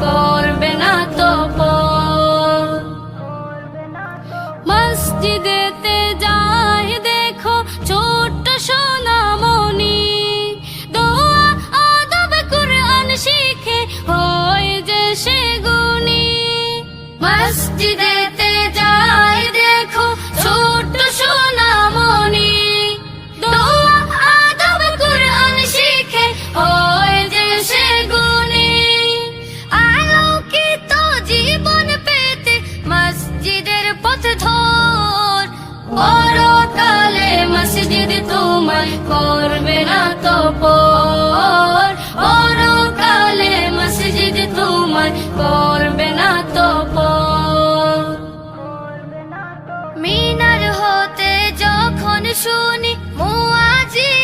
করবে না তো মসজিদে মসজিদ তোমায় করবে না তো পর পরকালে মসজিদ তোমায় করবে না তো পর মিনার হতে যখন শুনি